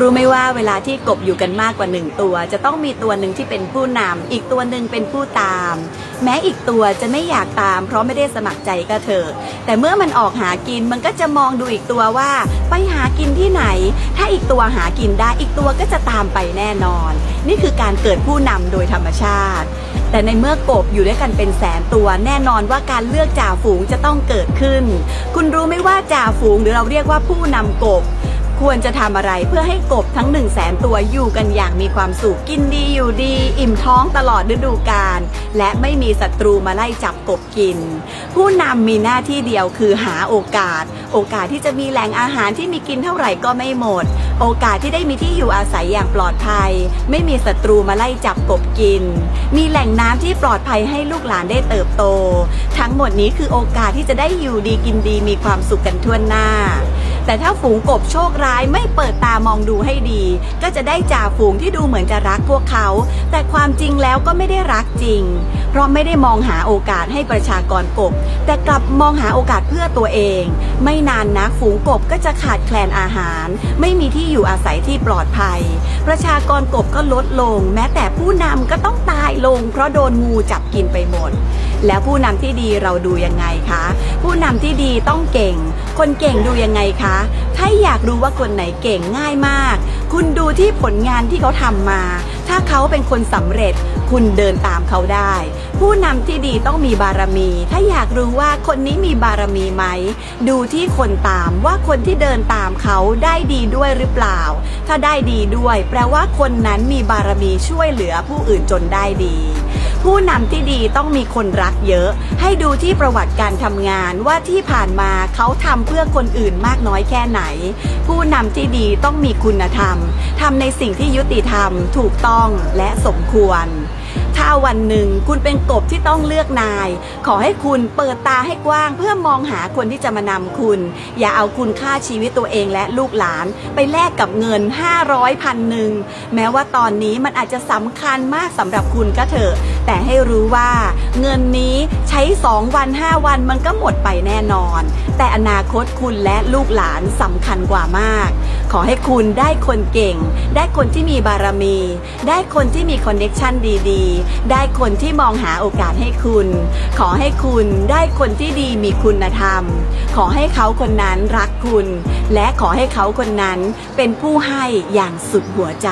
รู้ไหมว่าเวลาที่กบอยู่กันมากกว่าหนึ่งตัว จะต้องมีตัวหนึ่งที่เป็นผู้นำอีกตัวหนึ่งเป็นผู้ตาม แม้อีกตัวจะไม่อยากตาม เพราะไม่ได้สมัครใจก็เถอะแต่เมื่อมันออกหากินมันก็จะมองดูอีกตัวว่า ไปหากินที่ไหน ถ้าอีกตัวหากินได้อีกตัวก็จะตามไปแน่นอน นี่คือการเกิดผู้นำโดยธรรมชาติ แต่ในเมื่อกบอยู่ด้วยกันเป็นแสนตัว แน่นอนว่าการเลือกจ่าฝูงจะต้องเกิดขึ้น คุณรู้ไหมว่าจ่าฝูงหรือเราเรียกว่าผู้นำกบ ควรจะทำอะไรเพื่อให้กบทั้ง1นึ่งแสนตัวอยู่กันอย่างมีความสุขกินดีอยู่ดี อิ่มท้องตลอดฤดูกาลและไม่มีศัตรูมาไล่จับกบกิน ผู้นำมีหน้าที่เดียวคือหาโอกาส โอกาสที่จะมีแหล่งอาหารที่มีกินเท่าไหร่ก็ไม่หมด โอกาสที่ได้มีที่อยู่อาศัยอย่างปลอดภัย ไม่มีศัตรูมาไล่จับกบกิน มีแหล่งน้ำที่ปลอดภัยให้ลูกหลานได้เติบโต ทั้งหมดนี้คือโอกาสที่จะได้อยู่ดีกินดีมีความสุขกันทั่วหน้า แต่ถ้าฝูงกบโชคร้ายไม่เปิดตามองดูให้ดี ก็จะได้จ่าฝูงที่ดูเหมือนจะรักพวกเขา แต่ความจริงแล้วก็ไม่ได้รักจริง เพราะไม่ได้มองหาโอกาสให้ประชากรกบ แต่กลับมองหาโอกาสเพื่อตัวเอง ไม่นานนักฝูงกบก็จะขาดแคลนอาหาร ไม่มีที่อยู่อาศัยที่ปลอดภัย ประชากรกบก็ลดลง แม้แต่ผู้นำก็ต้องตายลง เพราะโดนงูจับกินไปหมด แล้วผู้นำที่ดีเราดูยังไงคะ ผู้นำที่ดีต้องเก่ง คนเก่งดูยังไงคะ ถ้าอยากรู้ว่าคนไหนเก่งง่ายมาก คุณดูที่ผลงานที่เขาทำมา ถ้าเขาเป็นคนสำเร็จ คุณเดินตามเขาได้ ผู้นำที่ดีต้องมีบารมี ถ้าอยากรู้ว่าคนนี้มีบารมีไหม ดูที่คนตามว่าคนที่เดินตามเขาได้ดีด้วยหรือเปล่า ถ้าได้ดีด้วย แปลว่าคนนั้นมีบารมีช่วยเหลือผู้อื่นจนได้ดี ผู้นำที่ดีต้องมีคนรักเยอะ ให้ดูที่ประวัติการทำงานว่าที่ผ่านมาเขาทำเพื่อคนอื่นมากน้อยแค่ไหน ผู้นำที่ดีต้องมีคุณธรรมทำในสิ่งที่ยุติธรรม ถูกต้องและสมควร ถ้าวันหนึ่งคุณเป็นกบที่ต้องเลือกนาย ขอให้คุณเปิดตาให้กว้างเพื่อมองหาคนที่จะมานำคุณ อย่าเอาคุณค่าชีวิตตัวเองและลูกหลาน ไปแลกกับเงิน 500พันหนึ่งแม้ว่าตอนนี้มันอาจจะสำคัญมากสำหรับคุณก็เถอะ แต่ให้รู้ว่าเงินนี้ใช้ 2 วัน 5 วันมันก็หมดไปแน่นอน แต่อนาคตคุณและลูกหลานสำคัญกว่ามาก ขอให้คุณได้คนเก่ง ได้คนที่มีบารมี ได้คนที่มีคอนเน็ชันดีๆ ได้คนที่มองหาโอกาสให้คุณ ขอให้คุณได้คนที่ดีมีคุณธรรม ขอให้เขาคนนั้นรักคุณ และขอให้เขาคนนั้นเป็นผู้ให้อย่างสุดหัวใจ